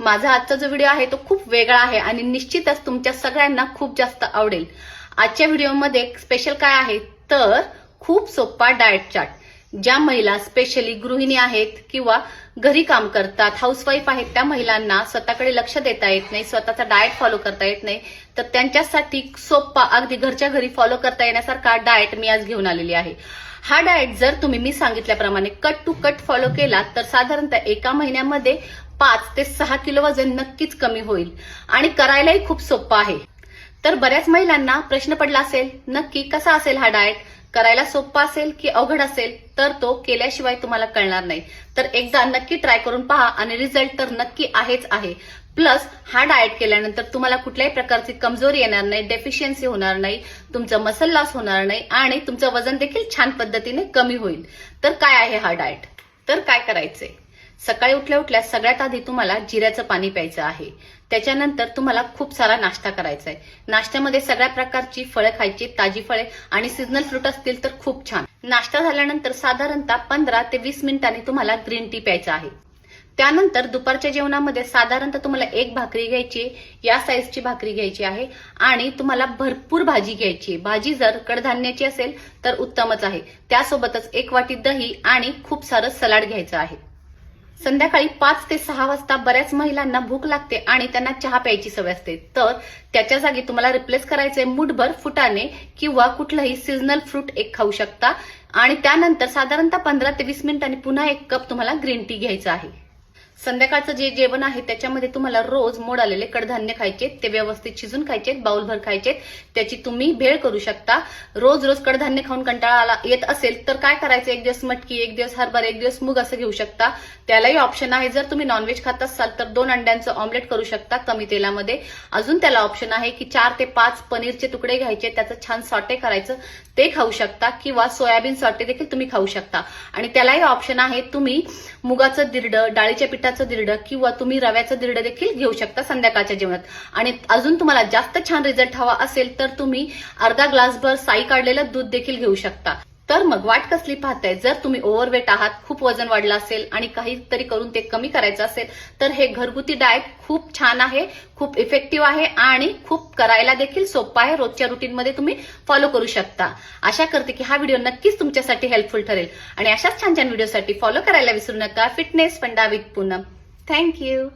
माझा आजचा जो व्हिडिओ आहे तो खूप वेगळा आहे आणि निश्चितच तुमच्या सगळ्यांना खूप जास्त आवडेल. आजच्या व्हिडिओमध्ये स्पेशल काय आहे? तर खूप सोपा डाएट चार्ट ज्या महिला स्पेशली गृहिणी आहेत किंवा घरी काम करतात हाऊसवाईफ आहेत त्या महिलांना स्वतःकडे लक्ष देता येत नाही स्वतःचा डाएट फॉलो करता येत नाही तर त्यांच्यासाठी सोपा अगदी घरच्या घरी फॉलो करता येण्यासारखा डाएट मी आज घेऊन आलेली आहे. हा डाएट जर तुम्ही मी सांगितल्याप्रमाणे कट टू कट फॉलो केला तर साधारणतः एका महिन्यामध्ये पाच ते सहा किलो वजन नक्कीच कमी होईल आणि करायलाही खूप सोपं आहे. तर बऱ्याच महिलांना प्रश्न पडला असेल नक्की कसा असेल हा डाएट करायला सोपा असेल की अवघड असेल? तर तो केल्याशिवाय तुम्हाला कळणार नाही. तर एकदा नक्की ट्राय करून पहा आणि रिझल्ट तर नक्की आहेच आहे. प्लस हा डाएट केल्यानंतर तुम्हाला कुठल्याही प्रकारची कमजोरी येणार नाही डेफिशियन्सी होणार नाही तुमचं मसल लॉस होणार नाही आणि तुमचं वजन देखील छान पद्धतीने कमी होईल. तर काय आहे हा डाएट तर काय करायचंय? सकाळी उठल्या उठल्या सगळ्यात आधी तुम्हाला जिऱ्याचं पाणी प्यायचं आहे. त्याच्यानंतर तुम्हाला खूप सारा नाश्ता करायचा आहे नाश्त्यामध्ये सगळ्या प्रकारची फळं खायची ताजी फळे आणि सीझनल फ्रूट असतील तर खूप छान. नाश्ता झाल्यानंतर साधारणतः पंधरा ते वीस मिनिटांनी तुम्हाला ग्रीन टी प्यायचा आहे. त्यानंतर दुपारच्या जेवणामध्ये साधारणतः तुम्हाला एक भाकरी घ्यायची या साईजची भाकरी घ्यायची आहे आणि तुम्हाला भरपूर भाजी घ्यायची. भाजी जर कडधान्याची असेल तर उत्तमच आहे. त्यासोबतच एक वाटी दही आणि खूप सारं सलाड घ्यायचं आहे. संध्याकाळी पाच ते सहा वाजता बऱ्याच महिलांना भूक लागते आणि त्यांना चहा प्यायची सवय असते. तर त्याच्या जागी तुम्हाला रिप्लेस करायचे मुठभर फुटाने किंवा कुठलंही सीझनल फ्रूट एक खाऊ शकता. आणि त्यानंतर साधारणतः पंधरा ते वीस मिनिटांनी पुन्हा एक कप तुम्हाला ग्रीन टी घ्यायचा आहे. संध्याकाळचं जे जेवण आहे त्याच्यामध्ये तुम्हाला रोज मोड आलेले कडधान्य खायचे ते व्यवस्थित शिजून खायचे बाउलभर खायचे त्याची तुम्ही भेळ करू शकता. रोज रोज कडधान्य खाऊन कंटाळा आला येत असेल तर काय करायचं? एक दिवस मटकी एक दिवस हरभरा एक दिवस मूग असं घेऊ शकता. त्यालाही ऑप्शन आहे. जर तुम्ही नॉनव्हेज खात असाल तर दोन अंड्यांचं ऑमलेट करू शकता कमी तेलामध्ये. अजून त्याला ऑप्शन आहे की चार ते पाच पनीरचे तुकडे घ्यायचे त्याचं छान सॉटे करायचं. ते खाऊ शकता किंवा सोयाबीन सॉटे देखील तुम्ही खाऊ शकता. आणि त्यालाही ऑप्शन आहे तुम्ही मुगाचं दिरडं डाळीच्या पिठाचं दिरडं किंवा तुम्ही रव्याचं दिरडं देखील घेऊ शकता संध्याकाळच्या जेवणात. आणि अजून तुम्हाला जास्त छान रिझल्ट हवा असेल तर तुम्ही अर्धा ग्लासभर साई काढलेलं दूध देखील घेऊ शकता. तर मग वाट कसली पाहताय? जर तुम्ही ओव्हरवेट आहात खूप वजन वाढलं असेल आणि काहीतरी करून ते कमी करायचं असेल तर हे घरगुती डाएट खूप छान आहे खूप इफेक्टिव्ह आहे आणि खूप करायला देखील सोपं आहे. रोजच्या रुटीनमध्ये तुम्ही फॉलो करू शकता. आशा करते की हा व्हिडिओ नक्कीच तुमच्यासाठी हेल्पफुल ठरेल. आणि अशाच छान छान व्हिडिओसाठी फॉलो करायला विसरू नका. Fitness panda with Poonam thank you